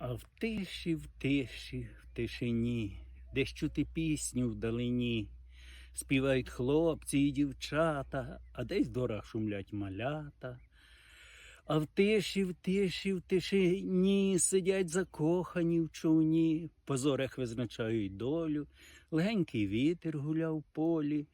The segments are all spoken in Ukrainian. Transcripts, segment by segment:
А в тиші, в тиші, в тишині, десь чути пісню вдалині. Співають хлопці і дівчата, а десь в дворах шумлять малята. А в тиші, в тиші, в тишині сидять закохані в човні, по зорях визначають долю, легенький вітер гуляв в полі.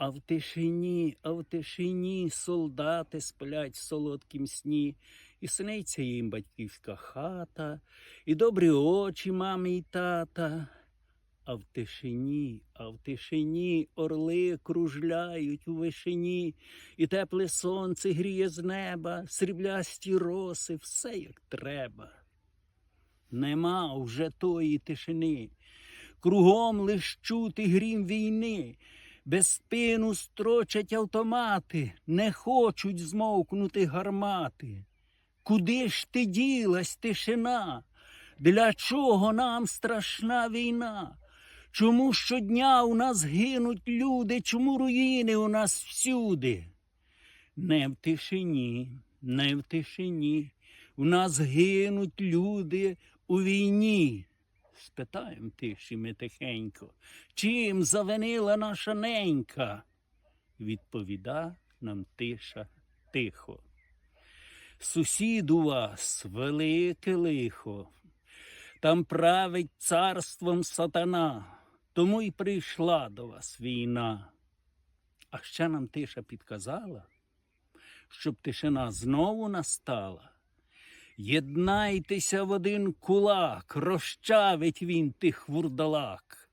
А в тишині, а в тишині солдати сплять в солодкім сні, і сниться їм батьківська хата, і добрі очі мами й тата. А в тишині, а в тишині орли кружляють у вишині, і тепле сонце гріє з неба, сріблясті роси, все як треба. Нема вже тої тишини, кругом лиш чути грім війни, без спину строчать автомати, не хочуть змовкнути гармати. Куди ж ти ділась, тишина? Для чого нам страшна війна? Чому щодня у нас гинуть люди, чому руїни у нас всюди? Не в тишині, не в тишині. У нас гинуть люди у війні. Спитаєм тиші ми тихенько, чим завинила наша ненька? Відповіда нам тиша тихо. Сусід у вас велике лихо, там править царством сатана, тому й прийшла до вас війна. А ще нам тиша підказала, щоб тишина знову настала. Єднайтеся в один кулак, розчавить він тих вурдалак.